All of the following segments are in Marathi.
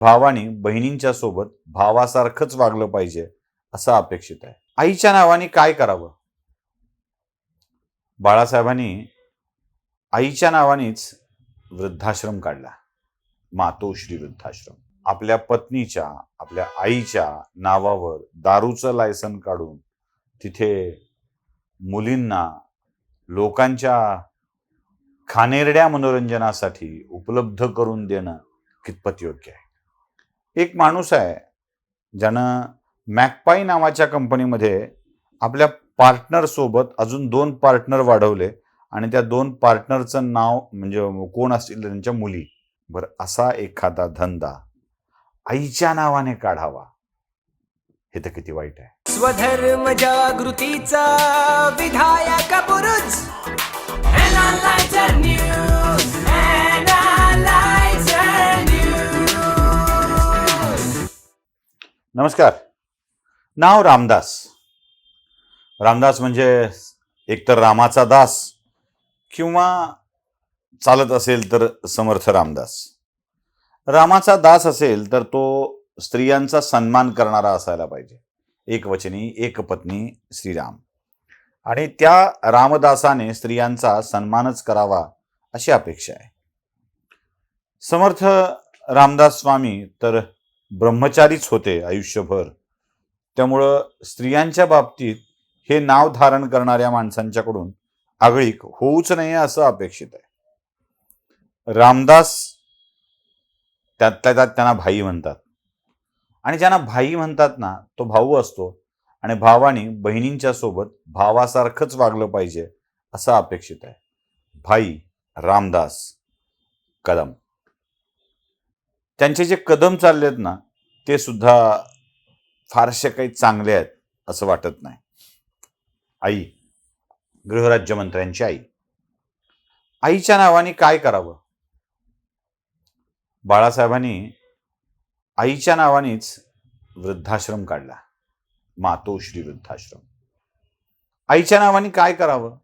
भावाने बहिणींच्या सोबत भावासारखंच वागलं पाहिजे असं अपेक्षित आहे. आईच्या नावाने काय करावं? बाळासाहेबांनी आईच्या नावानेच वृद्धाश्रम काढला. मातोश्री वृद्धाश्रम. आपल्या पत्नीच्या आपल्या आईच्या नावावर दारूचं लायसन काढून तिथे मुलींना लोकांच्या खानेरड्या मनोरंजनासाठी उपलब्ध करून देणं कितपत योग्य आहे? एक माणूस आहे ज्यानं मॅकपाई नावाच्या कंपनीमध्ये आपल्या पार्टनर सोबत अजून दोन पार्टनर वाढवले आणि त्या दोन पार्टनरचं नाव म्हणजे कोण असतील त्यांच्या मुली. बरं असा एखादा धंदा आईच्या नावाने काढावा. हे तर किती वाईट आहे. स्वधर्म जागृतीचा विधायक नमस्कार. नाव रामदास. रामदास म्हणजे एकतर रामाचा दास किंवा चालत असेल तर समर्थ रामदास. रामाचा दास असेल तर तो स्त्रियांचा सन्मान करणारा असायला पाहिजे. एक वचनी एक पत्नी श्रीराम. आणि त्या रामदासाने स्त्रियांचा सन्मानच करावा अशी अपेक्षा आहे. समर्थ रामदास स्वामी तर ब्रह्मचारीच होते आयुष्यभर. त्यामुळं स्त्रियांच्या बाबतीत हे नाव धारण करणाऱ्या माणसांच्याकडून आगळीक होऊच नये असं अपेक्षित आहे. रामदास त्यातल्या त्यात त्यांना भाई म्हणतात. आणि ज्यांना भाई म्हणतात ना तो भाऊ असतो आणि भावाने बहिणींच्या सोबत भावासारखंच वागलं पाहिजे असं अपेक्षित आहे. भाई रामदास कदम. त्यांचे जे कदम चाललेत ना ते सुद्धा फारसे काही चांगले आहेत असं वाटत नाही. आई गृहराज्यमंत्र्यांची आई. आईच्या नावाने काय करावं? बाळासाहेबांनी आईच्या नावानेच वृद्धाश्रम काढला. मातोश्री वृद्धाश्रम. आईच्या नावाने काय करावं?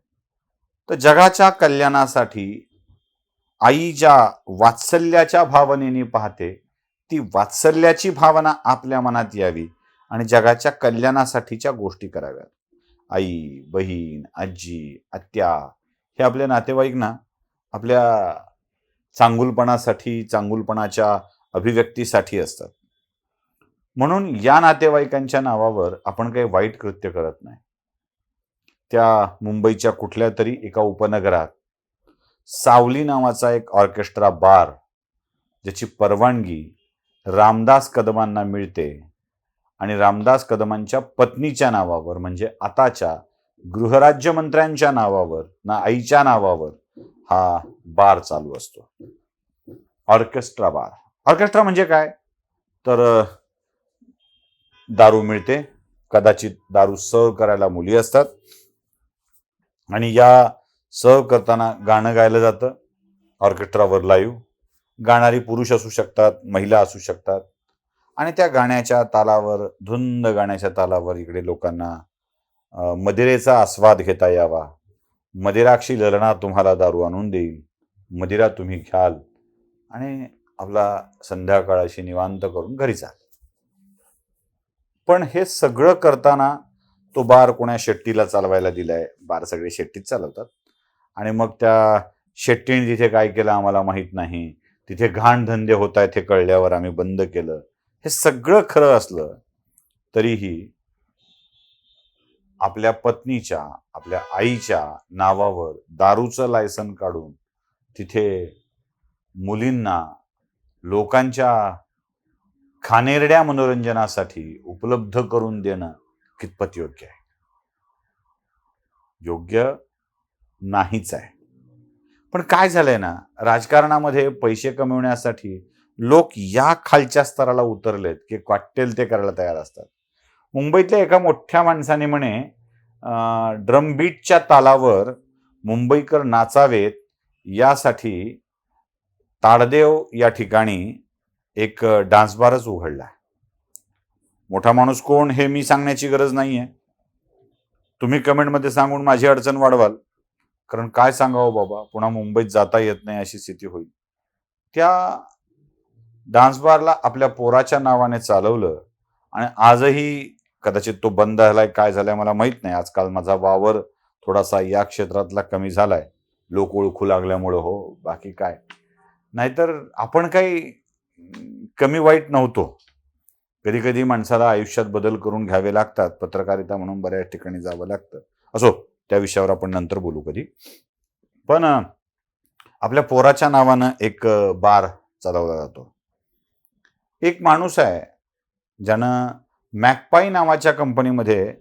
तर जगाच्या कल्याणासाठी आई ज्या वात्सल्याच्या भावनेने पाहते ती वात्सल्याची भावना आपल्या मनात यावी आणि जगाच्या कल्याणासाठीच्या गोष्टी कराव्यात. आई बहीण आजी आत्या हे आपले नातेवाईक ना आपल्या चांगुलपणासाठी चांगुलपणाच्या अभिव्यक्तीसाठी असतात. म्हणून या नातेवाईकांच्या नावावर आपण काही वाईट कृत्य करत नाही. त्या मुंबईच्या कुठल्या तरी एका उपनगरात सावली नावाचा एक ऑर्केस्ट्रा बार ज्याची परवानगी रामदास कदमांना मिळते आणि रामदास कदमांच्या पत्नीच्या नावावर म्हणजे आताच्या गृहराज्यमंत्र्यांच्या नावावर ना आईच्या नावावर हा बार चालू असतो. ऑर्केस्ट्रा बार. ऑर्केस्ट्रा म्हणजे काय? तर दारू मिळते कदाचित दारू सर्व करायला मुली असतात. आणि या सर्व करताना गाणं गायलं जातं. ऑर्केस्ट्रावर लाईव्ह गाणारी पुरुष असू शकतात महिला असू शकतात. आणि त्या गाण्याच्या तालावर धुंद गाण्याच्या तालावर इकडे लोकांना मदिरेचा आस्वाद घेता यावा. मदिराक्षी ललना तुम्हाला दारू आणून देईल. मदिरा तुम्ही घ्याल. आणि आपला संध्याकाळाशी निवांत करून घरी जाल पण हे सगळं करताना तो बार कोण्या शेट्टीला चालवायला दिलाय? बार सगळे शेट्टीच चालवतात. आणि मग त्या शेट्टीने तिथे काय केलं आम्हाला माहीत नाही तिथे घाण धंदे होत आहेत हे कळल्यावर आम्ही बंद केलं. हे सगळं खरं असलं तरीही आपल्या पत्नीच्या आपल्या आईच्या नावावर दारूचं लायसन काढून तिथे मुलींना लोकांच्या खानेरड्या मनोरंजनासाठी उपलब्ध करून देणं कितपत योग्य आहे? योग्य नाहीच आहे. पण काय झालंय ना राजकारणामध्ये पैसे कमवण्यासाठी लोक या खालच्या स्तराला उतरलेत की वाटेल ते करायला तयार असतात. मुंबईतल्या एका मोठ्या माणसाने म्हणे ड्रमबीटच्या तालावर मुंबईकर नाचावेत यासाठी ताडदेव या ठिकाणी एक डान्स बारच उघडला मोठा माणूस कोण हे मी सांगण्याची गरज नाहीये. तुम्ही कमेंटमध्ये सांगून माझी अडचण वाढवाल. कारण काय सांगावं बाबा? पुन्हा मुंबईत जाता येत नाही अशी स्थिती होईल. त्या डान्स बारला आपल्या पोराच्या नावाने चालवलं आणि आजही कदाचित तो बंद झालाय काय झालाय मला माहीत नाही. आजकाल माझा वावर थोडासा या क्षेत्रातला कमी झालाय. लोक ओळखू लागल्यामुळं हो बाकी काय? नाहीतर आपण काही कमी वाईट नव्हतो. कधी कधी माणसाला आयुष्यात बदल करून घ्यावे लागतात. पत्रकारिता म्हणून बऱ्याच ठिकाणी जावं लागतं. असो त्या विषयावर आपण नंतर बोलू कधी. पण आपल्या पोराच्या नावानं एक बार चालवला जातो. एक माणूस आहे ज्यानं मॅकपाई नावाच्या कंपनीमध्ये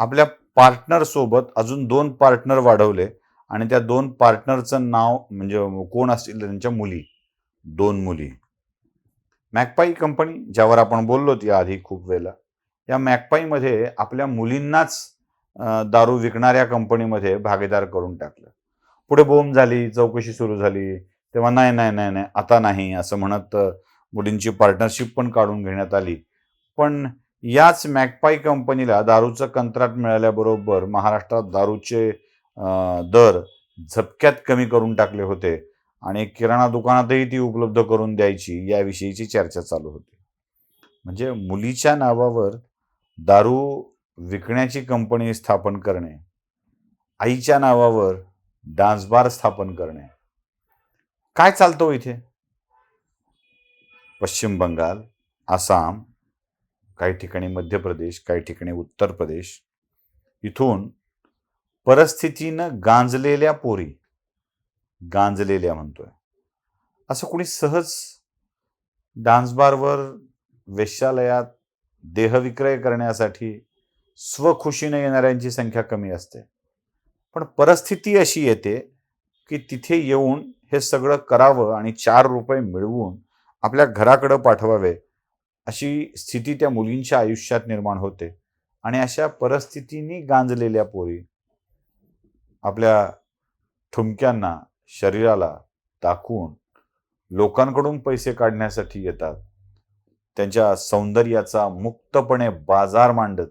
आपल्या पार्टनर सोबत अजून दोन पार्टनर वाढवले आणि त्या दोन पार्टनरचं नाव म्हणजे कोण असतील त्यांच्या मुली दोन मुली. मॅकपाई कंपनी ज्यावर आपण बोललो ती आधी खूप वेळेला या मॅकपाईमध्ये आपल्या मुलींनाच दारू विकणाऱ्या कंपनीमध्ये भागीदार करून टाकलं. पुढे बोंब झाली चौकशी सुरू झाली. तेव्हा नाही नाही नाही नाही आता नाही असं म्हणत मुलींची पार्टनरशिप पण काढून घेण्यात आली. पण याच मॅकपाई कंपनीला दारूचं कंत्राट मिळाल्याबरोबर महाराष्ट्रात दारूचे दर झपक्यात कमी करून टाकले होते आणि किराणा दुकानातही ती उपलब्ध करून द्यायची याविषयीची चर्चा चालू होती. म्हणजे मुलीच्या नावावर दारू विकण्याची कंपनी स्थापन करणे आईच्या नावावर डान्स बार स्थापन करणे. काय चालतो इथे? पश्चिम बंगाल आसाम काही ठिकाणी मध्य प्रदेश काही ठिकाणी उत्तर प्रदेश. इथून परिस्थितीनं गांजलेल्या पोरी गांजलेल्या म्हणतोय. असं कोणी सहज डान्स बारवर वेश्यालयात देहविक्रय करण्यासाठी स्वखुशीने येणाऱ्यांची संख्या कमी असते. पण परिस्थिती अशी येते की तिथे येऊन हे सगळं करावं आणि चार रुपये मिळवून आपल्या घराकडं पाठवावे अशी स्थिती त्या मुलींच्या आयुष्यात निर्माण होते. आणि अशा परिस्थितीनी गांजलेल्या पोरी आपल्या ठुमक्यांना शरीराला दाखवून लोकांकडून पैसे काढण्यासाठी येतात. त्यांच्या सौंदर्याचा मुक्तपणे बाजार मांडत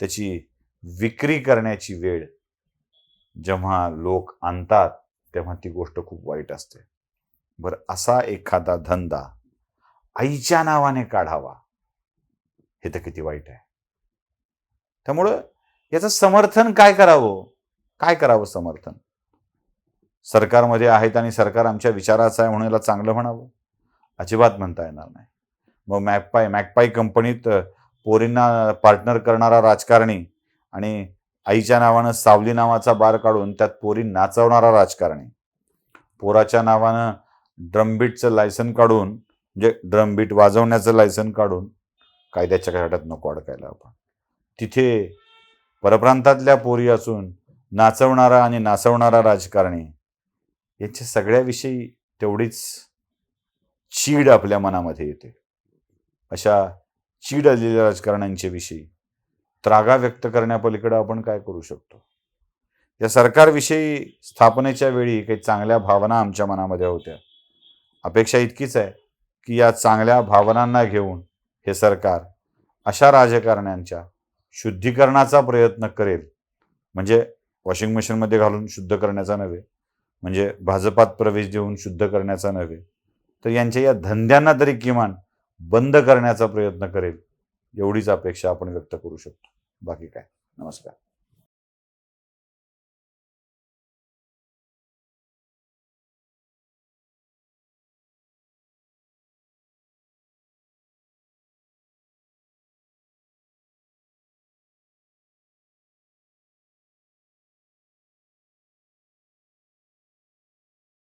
त्याची विक्री करण्याची वेळ जेव्हा लोक आणतात तेव्हा ती गोष्ट खूप वाईट असते. बरं असा एखादा धंदा आईच्या नावाने काढावा हे तर किती वाईट आहे. त्यामुळं याचं समर्थन काय करावं? काय करावं समर्थन? सरकारमध्ये आहेत आणि सरकार आमच्या विचाराचं आहे म्हणून याला चांगलं म्हणावं? अजिबात म्हणता येणार नाही. मग मॅकपाय मॅकपाय कंपनीत पोरींना पार्टनर करणारा राजकारणी आणि आईच्या नावानं सावली नावाचा बार काढून त्यात पोरी नाचवणारा राजकारणी. पोराच्या नावानं ड्रमबीटचं लायसन काढून म्हणजे ड्रमबीट वाजवण्याचं लायसन काढून कायद्याच्या घराटात नको अडकायला आपण. तिथे परप्रांतातल्या पोरी असून नाचवणारा आणि नाचवणारा राजकारणी याच्या सगळ्याविषयी तेवढीच चीड आपल्या मनामध्ये येते. अशा चीड आलेल्या राजकारण्यांच्या विषयी. त्रागा व्यक्त करण्यापलीकडे आपण काय करू शकतो? या सरकारविषयी स्थापनेच्या वेळी काही चांगल्या भावना आमच्या मनामध्ये होत्या. अपेक्षा इतकीच आहे की या चांगल्या भावनांना घेऊन हे सरकार अशा राजकारण्यांच्या शुद्धीकरणाचा प्रयत्न करेल. म्हणजे वॉशिंग मशीनमध्ये घालून शुद्ध करण्याचा नव्हे म्हणजे भाजपात प्रवेश देऊन शुद्ध करण्याचा नव्हे. तर यांच्या या धंद्यांना तरी किमान बंद करण्याचा प्रयत्न करेल एवढीच अपेक्षा आपण व्यक्त करू शकतो. बाकी काय? नमस्कार.